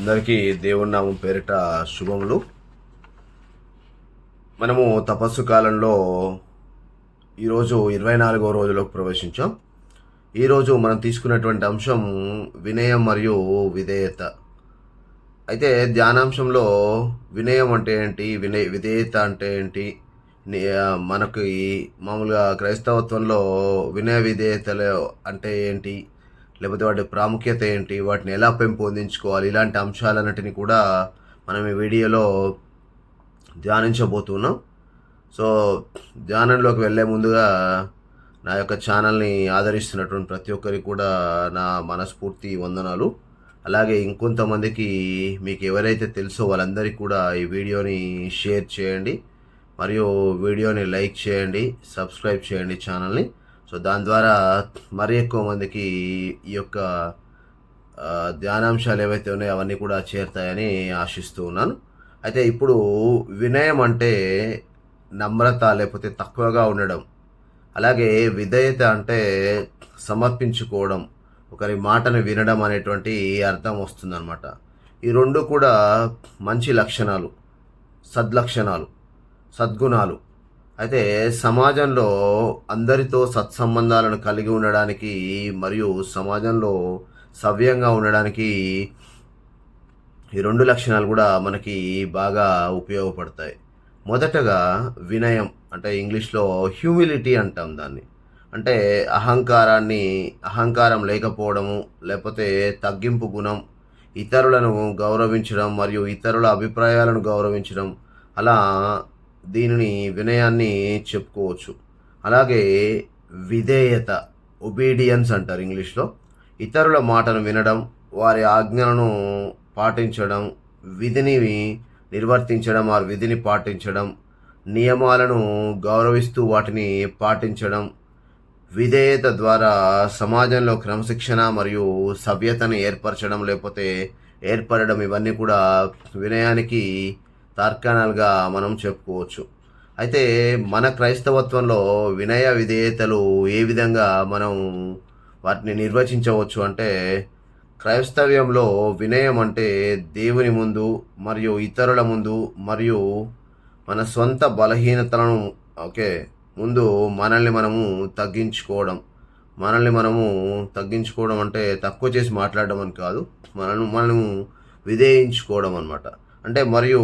అందరికీ దేవుని నామం పేరిట శుభములు. మనము తపస్సు కాలంలో ఈరోజు ఇరవై నాలుగో రోజులోకి ప్రవేశించాం. ఈరోజు మనం తీసుకున్నటువంటి అంశం వినయం మరియు విధేయత. అయితే ధ్యానాంశంలో వినయం అంటే ఏంటి? వినయ విధేయత అంటే ఏంటి? మనకి మామూలుగా క్రైస్తవత్వంలో వినయ విధేయతలు అంటే ఏంటి? లేకపోతే వాటి ప్రాముఖ్యత ఏంటి వాటిని ఎలా పెంపొందించుకోవాలి ఇలాంటి అంశాలన్నిటిని కూడా మనం ఈ వీడియోలో ధ్యానించబోతున్నాం సో ధ్యానంలోకి వెళ్ళే ముందుగా నా యొక్క ఛానల్ని ఆదరిస్తున్నటువంటి ప్రతి ఒక్కరికి కూడా నా మనస్ఫూర్తి వందనాలు. అలాగే ఇంకొంతమందికి మీకు ఎవరైతే తెలుసో వాళ్ళందరికీ కూడా ఈ వీడియోని షేర్ చేయండి. మరియు వీడియోని లైక్ చేయండి సబ్స్క్రైబ్ చేయండి ఛానల్ని. సో దాని ద్వారా మరి ఎక్కువ మందికి ఈ యొక్క ధ్యానాంశాలు ఏవైతే ఉన్నాయో అవన్నీ కూడా చేరుతాయని ఆశిస్తూ ఉన్నాను. అయితే ఇప్పుడు వినయం అంటే నమ్రత లేకపోతే తక్కువగా ఉండడం అలాగే విధేయత అంటే సమర్పించుకోవడం ఒకరి మాటను వినడం అనేటువంటి అర్థం వస్తుందన్నమాట. ఈ రెండు కూడా మంచి లక్షణాలు సద్లక్షణాలు సద్గుణాలు. అయితే సమాజంలో అందరితో సత్సంబంధాలను కలిగి ఉండడానికి మరియు సమాజంలో సవ్యంగా ఉండడానికి ఈ రెండు లక్షణాలు కూడా మనకి బాగా ఉపయోగపడతాయి. మొదటగా వినయం అంటే ఇంగ్లీష్లో హ్యూమిలిటీ అంటాం దాన్ని. అంటే అహంకారాన్ని అహంకారం లేకపోవడము లేకపోతే తగ్గింపు గుణం ఇతరులను గౌరవించడం మరియు ఇతరుల అభిప్రాయాలను గౌరవించడం అలా దీనిని వినయాన్ని చెప్పుకోవచ్చు. అలాగే విధేయత ఒబీడియన్స్ అంటారు ఇంగ్లీష్లో. ఇతరుల మాటను వినడం వారి ఆజ్ఞలను పాటించడం విధిని నిర్వర్తించడం వారి విధిని పాటించడం నియమాలను గౌరవిస్తూ వాటిని పాటించడం విధేయత ద్వారా సమాజంలో క్రమశిక్షణ మరియు సభ్యతను ఏర్పరచడం లేకపోతే ఏర్పడడం ఇవన్నీ కూడా వినయానికి తార్కాణాలుగా మనం చెప్పుకోవచ్చు. అయితే మన క్రైస్తవత్వంలో వినయ విధేయతలు ఏ విధంగా మనం వాటిని నిర్వచించవచ్చు అంటే క్రైస్తవ్యంలో వినయం అంటే దేవుని ముందు మరియు ఇతరుల ముందు మరియు మన సొంత బలహీనతలను ఓకే ముందు మనల్ని మనము తగ్గించుకోవడం. మనల్ని మనము తగ్గించుకోవడం అంటే తక్కువ చేసి మాట్లాడడం అని కాదు. మనల్ని మనము విధేయించుకోవడం అనమాట అంటే మరియు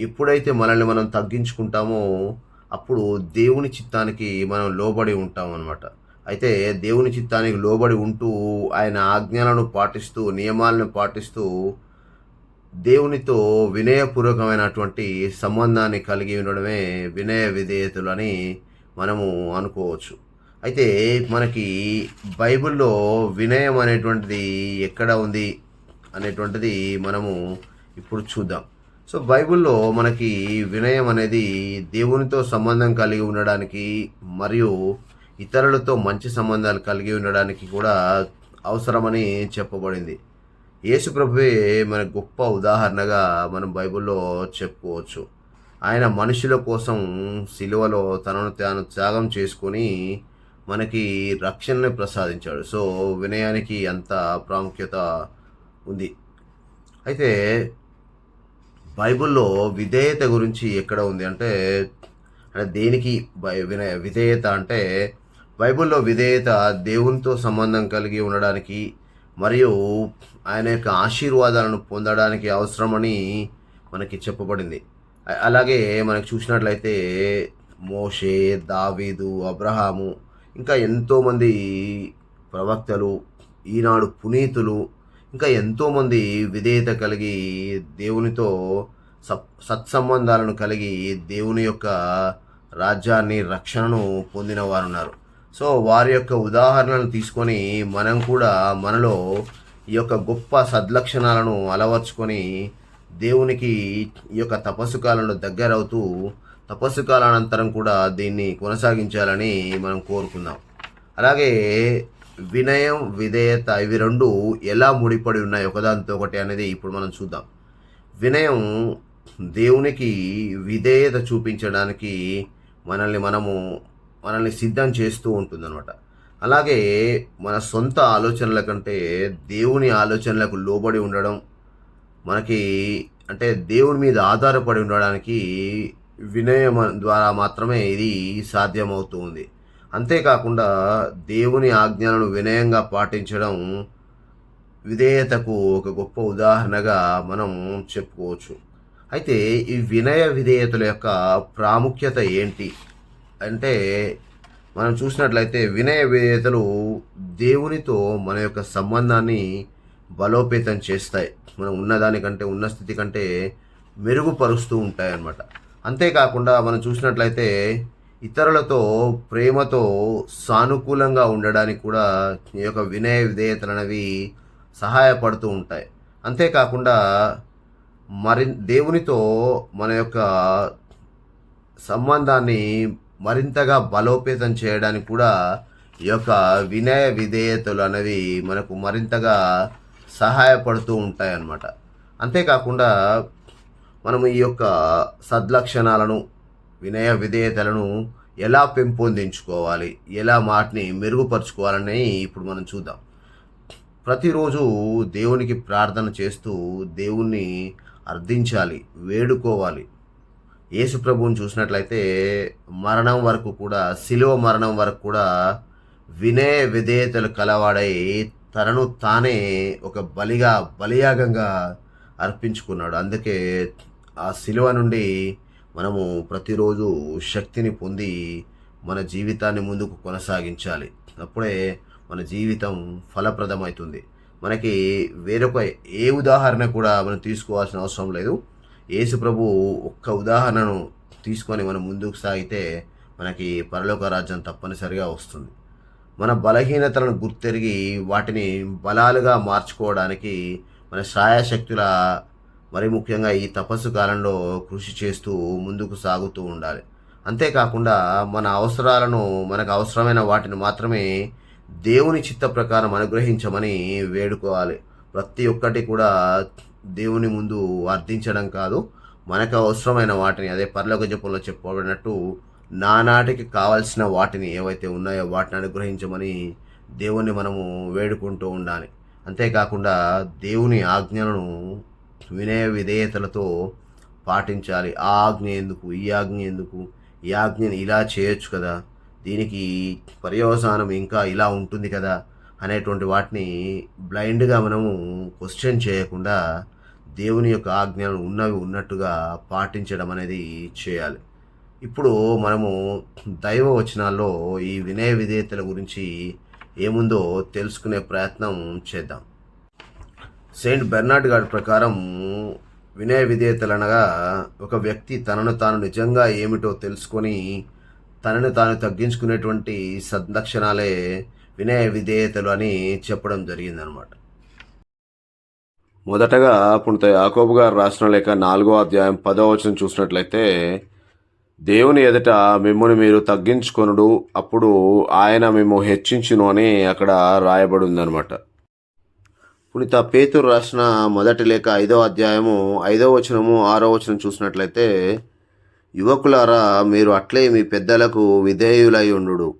ఎప్పుడైతే మనల్ని మనం తగ్గించుకుంటామో అప్పుడు దేవుని చిత్తానికి మనం లోబడి ఉంటాం అనమాట అయితే దేవుని చిత్తానికి లోబడి ఉంటూ ఆయన ఆజ్ఞలను పాటిస్తూ నియమాలను పాటిస్తూ దేవునితో వినయపూర్వకమైనటువంటి సంబంధాన్ని కలిగి ఉండడమే వినయ విధేయతలు అని మనము అనుకోవచ్చు. అయితే మనకి బైబిల్లో వినయం అనేటువంటిది ఎక్కడ ఉంది అనేటువంటిది మనము ఇప్పుడు చూద్దాం. సో బైబిల్లో మనకి వినయం అనేది దేవునితో సంబంధం కలిగి ఉండడానికి మరియు ఇతరులతో మంచి సంబంధాలు కలిగి ఉండడానికి కూడా అవసరమని చెప్పబడింది. యేసుప్రభువే మన గొప్ప ఉదాహరణగా మనం బైబిల్లో చెప్పుకోవచ్చు. ఆయన మనుషుల కోసం సిలువలో తనను తాను త్యాగం చేసుకొని మనకి రక్షణని ప్రసాదించాడు. సో వినయానికి అంత ప్రాముఖ్యత ఉంది. అయితే బైబిల్లో విధేయత గురించి ఎక్కడ ఉంది అంటే అంటే దేనికి బై వినయ విధేయత అంటే బైబిల్లో విధేయత దేవునితో సంబంధం కలిగి ఉండడానికి మరియు ఆయన యొక్క ఆశీర్వాదాలను పొందడానికి అవసరమని మనకి చెప్పబడింది. అలాగే మనకి చూసినట్లయితే మోషే దావీదు అబ్రహాము ఇంకా ఎంతోమంది ప్రవక్తలు ఈనాడు పునీతులు ఇంకా ఎంతోమంది విధేయత కలిగి దేవునితో సత్ సత్సంబంధాలను కలిగి దేవుని యొక్క రాజ్యాన్ని రక్షణను పొందిన వారు ఉన్నారు సో వారి యొక్క ఉదాహరణలను తీసుకొని మనం కూడా మనలో ఈ యొక్క గొప్ప సద్లక్షణాలను అలవర్చుకొని దేవునికి ఈ యొక్క తపస్సు కాలంలో దగ్గరవుతూ తపస్సు కాలానంతరం కూడా దీన్ని కొనసాగించాలని మనం కోరుకుందాం. అలాగే వినయం విధేయత ఇవి రెండు ఎలా ముడిపడి ఉన్నాయి? ఒకదానితో ఒకటి అనేది ఇప్పుడు మనం చూద్దాం. వినయం దేవునికి విధేయత చూపించడానికి మనల్ని మనము మనల్ని సిద్ధం చేస్తూ ఉంటుందన్నమాట. అలాగే మన సొంత ఆలోచనల కంటే దేవుని ఆలోచనలకు లోబడి ఉండడం మనకి అంటే దేవుని మీద ఆధారపడి ఉండడానికి వినయం ద్వారా మాత్రమే ఇది సాధ్యమవుతూ ఉంది. అంతేకాకుండా దేవుని ఆజ్ఞలను వినయంగా పాటించడం విధేయతకు ఒక గొప్ప ఉదాహరణగా మనం చెప్పుకోవచ్చు. అయితే ఈ వినయ విధేయతల యొక్క ప్రాముఖ్యత ఏంటి? అంటే మనం చూసినట్లయితే వినయ విధేయతలు దేవునితో మన యొక్క సంబంధాన్ని బలోపేతం చేస్తాయి. మనం ఉన్నదానికంటే ఉన్న స్థితి కంటే మెరుగుపరుస్తూ ఉంటాయి అన్నమాట అంతేకాకుండా మనం చూసినట్లయితే ఇతరులతో ప్రేమతో సానుకూలంగా ఉండడానికి కూడా ఈ యొక్క వినయ విధేయతలు అనేవి సహాయపడుతూ ఉంటాయి. అంతేకాకుండా మరి దేవునితో మన యొక్క సంబంధాన్ని మరింతగా బలోపేతం చేయడానికి కూడా ఈ యొక్క వినయ విధేయతలు అనేవి మనకు మరింతగా సహాయపడుతూ ఉంటాయి అన్నమాట అంతేకాకుండా మనము ఈ యొక్క సద్లక్షణాలను వినయ విధేయతలను ఎలా పెంపొందించుకోవాలి? ఎలా వాటిని మెరుగుపరుచుకోవాలని ఇప్పుడు మనం చూద్దాం. ప్రతిరోజు దేవునికి ప్రార్థన చేస్తూ దేవుణ్ణి అర్థించాలి వేడుకోవాలి. యేసు ప్రభువుని చూసినట్లయితే మరణం వరకు కూడా శిలువ మరణం వరకు కూడా వినయ విధేయతలు కలవాడై తనను తానే ఒక బలిగా బలియాగంగా అర్పించుకున్నాడు. అందుకే ఆ శిలువ నుండి మనము ప్రతిరోజు శక్తిని పొంది మన జీవితాన్ని ముందుకు కొనసాగించాలి. అప్పుడే మన జీవితం ఫలప్రదమవుతుంది. మనకి వేరొక ఏ ఉదాహరణ కూడా మనం తీసుకోవాల్సిన అవసరం లేదు. యేసు ప్రభు ఒక్క ఉదాహరణను తీసుకొని మనం ముందుకు సాగితే మనకి పరలోక రాజ్యం తప్పనిసరిగా వస్తుంది. మన బలహీనతలను గుర్తెరిగి వాటిని బలాలుగా మార్చుకోవడానికి మన సాయశక్తుల మరి ముఖ్యంగా ఈ తపస్సు కాలంలో కృషి చేస్తూ ముందుకు సాగుతూ ఉండాలి. అంతేకాకుండా మన అవసరాలను మనకు అవసరమైన వాటిని మాత్రమే దేవుని చిత్త ప్రకారం అనుగ్రహించమని వేడుకోవాలి. ప్రతి ఒక్కటి కూడా దేవుని ముందు అర్థించడం కాదు మనకు అవసరమైన వాటిని అదే పర్లోక జపంలో చెప్పబడినట్టు నానాటికి కావాల్సిన వాటిని ఏవైతే ఉన్నాయో వాటిని అనుగ్రహించమని దేవుణ్ణి మనము వేడుకుంటూ ఉండాలి. అంతేకాకుండా దేవుని ఆజ్ఞలను వినయ విధేయతలతో పాటించాలి. ఆ ఆజ్ఞ ఎందుకు? ఈ ఆజ్ఞ ఎందుకు? ఈ ఆజ్ఞని ఇలా చేయొచ్చు కదా? దీనికి పర్యవసానం ఇంకా ఇలా ఉంటుంది కదా? అనేటువంటి వాటిని బ్లైండ్గా మనము క్వశ్చన్ చేయకుండా దేవుని యొక్క ఆజ్ఞలు ఉన్నవి ఉన్నట్టుగా పాటించడం అనేది చేయాలి. ఇప్పుడు మనము దైవ వచనాల్లో ఈ వినయ విధేయతల గురించి ఏముందో తెలుసుకునే ప్రయత్నం చేద్దాం. సెయింట్ బెర్నార్డ్ గారి ప్రకారం వినయ విధేయతలు అనగా ఒక వ్యక్తి తనను తాను నిజంగా ఏమిటో తెలుసుకొని తనను తాను తగ్గించుకునేటువంటి సంరక్షణాలే వినయ విధేయతలు అని చెప్పడం జరిగిందనమాట మొదటగా పుణిత యాకోబు గారు రాసిన లేక నాలుగో అధ్యాయం పదో వచనం చూసినట్లయితే దేవుని ఎదుట మిమ్మల్ని మీరు తగ్గించుకొనుడు అప్పుడు ఆయన మేము హెచ్చించును అని అక్కడ రాయబడి ఉందన్నమాట. పునిత పేతురు రాసిన మొదటి లేఖ ఐదో అధ్యాయము ఐదో వచనము ఆరో వచనం చూసినట్లయితే యువకులారా మీరు అట్లే మీ పెద్దలకు విధేయులై ఉండు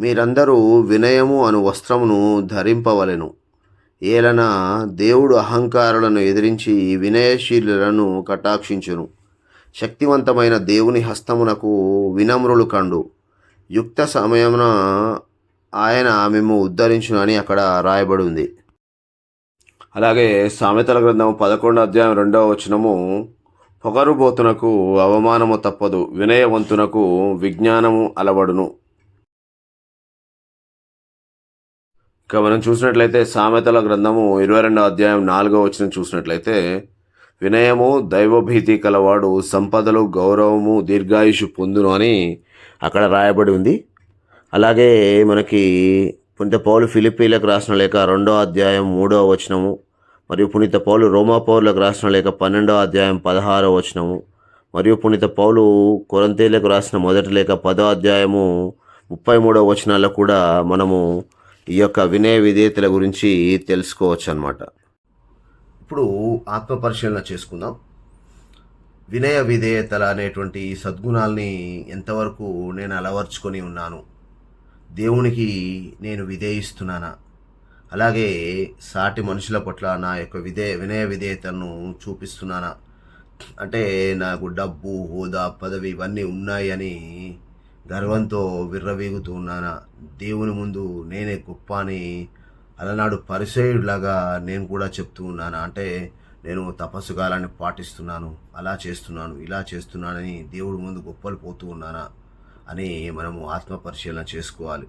మీరందరూ వినయము అను వస్త్రమును ధరింపవలెను. ఏలన దేవుడు అహంకారులను ఎదిరించి వినయశీలులను కటాక్షించును. శక్తివంతమైన దేవుని హస్తమునకు వినమ్రులు కండు. యుక్త సమయమున ఆయన మేము ఉద్ధరించును అని అక్కడ రాయబడి ఉంది. అలాగే సామెతల గ్రంథం పదకొండు అధ్యాయం రెండవ వచనము పొగరుబోతునకు అవమానము తప్పదు వినయవంతునకు విజ్ఞానము అలవడును. ఇక మనం చూసినట్లయితే సామెతల గ్రంథము ఇరవై రెండవ అధ్యాయం నాలుగో వచనం చూసినట్లయితే వినయము దైవభీతి కలవాడు సంపదలు గౌరవము దీర్ఘాయుషు పొందును అని అక్కడ రాయబడి ఉంది. అలాగే మనకి పునీత పౌలు ఫిలిపీలకు రాసిన లేక రెండో అధ్యాయం మూడో వచనము మరియు పునీత పౌలు రోమా పౌరులకు రాసిన లేక పన్నెండో అధ్యాయం పదహారో వచనము మరియు పునీత పౌలు కొరంతేలకు రాసిన మొదటి లేక పదో అధ్యాయము ముప్పై మూడో వచనాల్లో కూడా మనము ఈ యొక్క వినయ విధేయతల గురించి తెలుసుకోవచ్చు అనమాట ఇప్పుడు ఆత్మ పరిశీలన చేసుకుందాం. వినయ విధేయతల అనేటువంటి సద్గుణాల్ని ఎంతవరకు నేను అలవర్చుకొని ఉన్నాను? దేవునికి నేను విధేయిస్తున్నానా? అలాగే సాటి మనుషుల పట్ల నా యొక్క విధే వినయ విధేయతను చూపిస్తున్నానా? అంటే నాకు డబ్బు హోదా పదవి ఇవన్నీ ఉన్నాయని గర్వంతో విర్రవీగుతూ ఉన్నానా? దేవుని ముందు నేనే గొప్ప అని అలనాడు పరిచయుడిలాగా నేను కూడా చెప్తూ ఉన్నానా? అంటే నేను తపస్సు కాలాన్ని పాటిస్తున్నాను అలా చేస్తున్నాను ఇలా చేస్తున్నానని దేవుడి ముందు గొప్పలు పోతూ ఉన్నానా? అని మనము ఆత్మ పరిశీలన చేసుకోవాలి.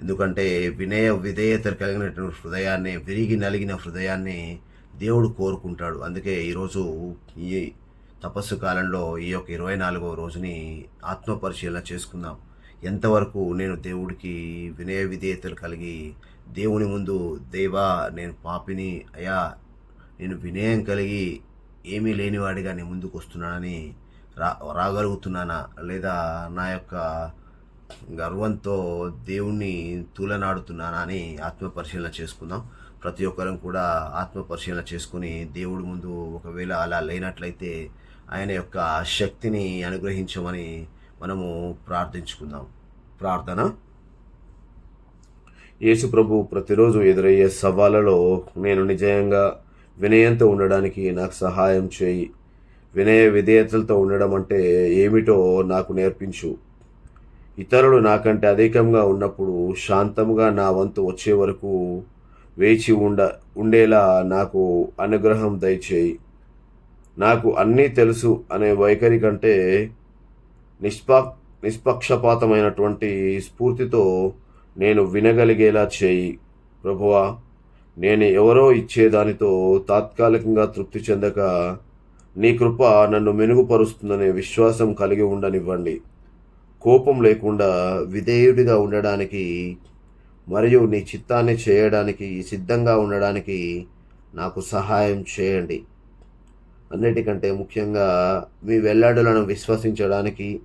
ఎందుకంటే వినయ విధేయత కలిగినటువంటి హృదయాన్ని విరిగి నలిగిన హృదయాన్ని దేవుడు కోరుకుంటాడు. అందుకే ఈరోజు ఈ తపస్సు కాలంలో ఈ యొక్క ఇరవై నాలుగవ రోజుని ఆత్మ పరిశీలన చేసుకుందాం. ఎంతవరకు నేను దేవుడికి వినయ విధేయతలు కలిగి దేవుని ముందు దేవా నేను పాపిని అయా నేను వినయం కలిగి ఏమీ లేనివాడిగా నేను ముందుకు వస్తున్నానని రా రాగలుగుతున్నానా? లేదా నా యొక్క గర్వంతో దేవుణ్ణి తూలనాడుతున్నానా అని ఆత్మ పరిశీలన చేసుకుందాం. ప్రతి ఒక్కరం కూడా ఆత్మ పరిశీలన చేసుకుని దేవుడి ముందు ఒకవేళ అలా లేనట్లయితే ఆయన యొక్క శక్తిని అనుగ్రహించమని మనము ప్రార్థించుకుందాం. ప్రార్థన. యేసు ప్రభు ప్రతిరోజు ఎదురయ్యే సవాళ్ళలో నేను నిజంగా వినయంతో ఉండడానికి నాకు సహాయం చేయి. వినయ విధేయతలతో ఉండడం అంటే ఏమిటో నాకు నేర్పించు. ఇతరులు నాకంటే అధికంగా ఉన్నప్పుడు శాంతముగా నా వంతు వచ్చే వరకు వేచి ఉండ ఉండేలా నాకు అనుగ్రహం దయచేయి. నాకు అన్నీ తెలుసు అనే వైఖరి కంటే నిష్పా నిష్పక్షపాతమైనటువంటి స్ఫూర్తితో నేను వినగలిగేలా చేయి. ప్రభువా నేను ఎవరో ఇచ్చేదానితో తాత్కాలికంగా తృప్తి చెందక నీ కృప నన్ను మెరుగుపరుస్తుందనే విశ్వాసం కలిగి ఉండనివ్వండి. కోపం లేకుండా విధేయుడిగా ఉండడానికి మరియు నీ చిత్తాన్ని చేయడానికి సిద్ధంగా ఉండడానికి నాకు సహాయం చేయండి. అన్నిటికంటే ముఖ్యంగా మీ వెల్లడులను విశ్వసించడానికి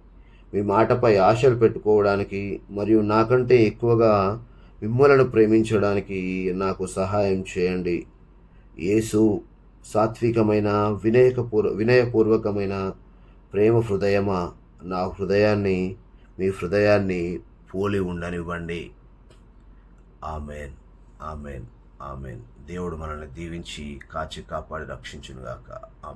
మీ మాటపై ఆశలు పెట్టుకోవడానికి మరియు నాకంటే ఎక్కువగా మిమ్మలను ప్రేమించడానికి నాకు సహాయం చేయండి. యేసు సాత్వికమైన వినయకపూర్వ వినయపూర్వకమైన ప్రేమ హృదయమా? నా హృదయాన్ని మీ హృదయాన్ని పోలి ఉండనివ్వండి. ఆమెన్. ఆమెన్. ఆమెన్. దేవుడు మనల్ని దీవించి కాచి కాపాడి రక్షించునుగాక. ఆమె